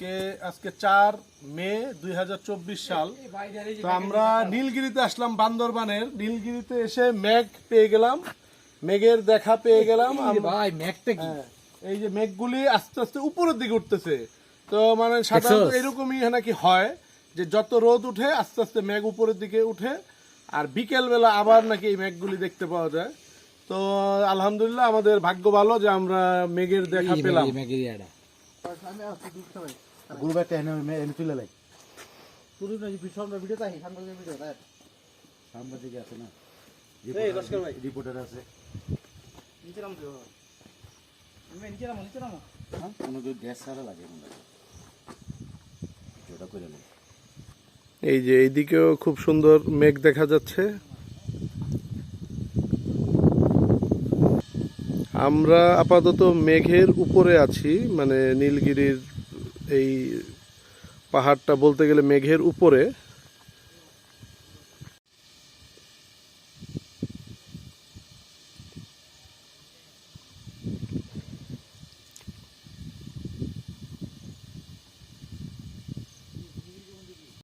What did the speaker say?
আজকে আজকে চার মে দুই হাজার চব্বিশ সাল। তো আমরা নীলগিরিতে আসলাম বান্দরবানের। নীলগিরিতে এসে মেঘ পেয়ে গেলাম। মেঘের দেখা পেয়ে গেলাম। ভাই ম্যাকটা কি? হ্যাঁ, এই যে মেঘগুলি আস্তে আস্তে উপরের দিকে উঠতেছে। তো মানে সাধারণত এরকমই নাকি হয় যে যত রোদ উঠে আস্তে আস্তে মেঘ উপরের দিকে উঠে আর বিকেল বেলা আবার নাকি এই মেঘগুলি দেখতে পাওয়া যায়। তো আলহামদুলিল্লাহ আমাদের ভাগ্য ভালো যে আমরা মেঘের দেখা পেলাম। ম্যাগের ইয়াটা এনে এনে তুলে লাই। তুই না পিছন ভিডিও তাই সাংবাদিক ভিডিও তাই সাংবাদিক আছে না। এই, লস্কর ভাই। রিপোর্টার আছে নিচে নাম দিও আমি নিচে নামো নিচে নামো। হ্যাঁ? কোনো যদি গ্যাস ছাড়া লাগে মনে হয়। ওটা করে লাই এই যে এইদিকেও খুব সুন্দর মেঘ দেখা যাচ্ছে। আমরা আপাতত মেঘের উপরে আছি মানে নীলগিরির এই পাহাড়টা বলতে গেলে মেঘের উপরে।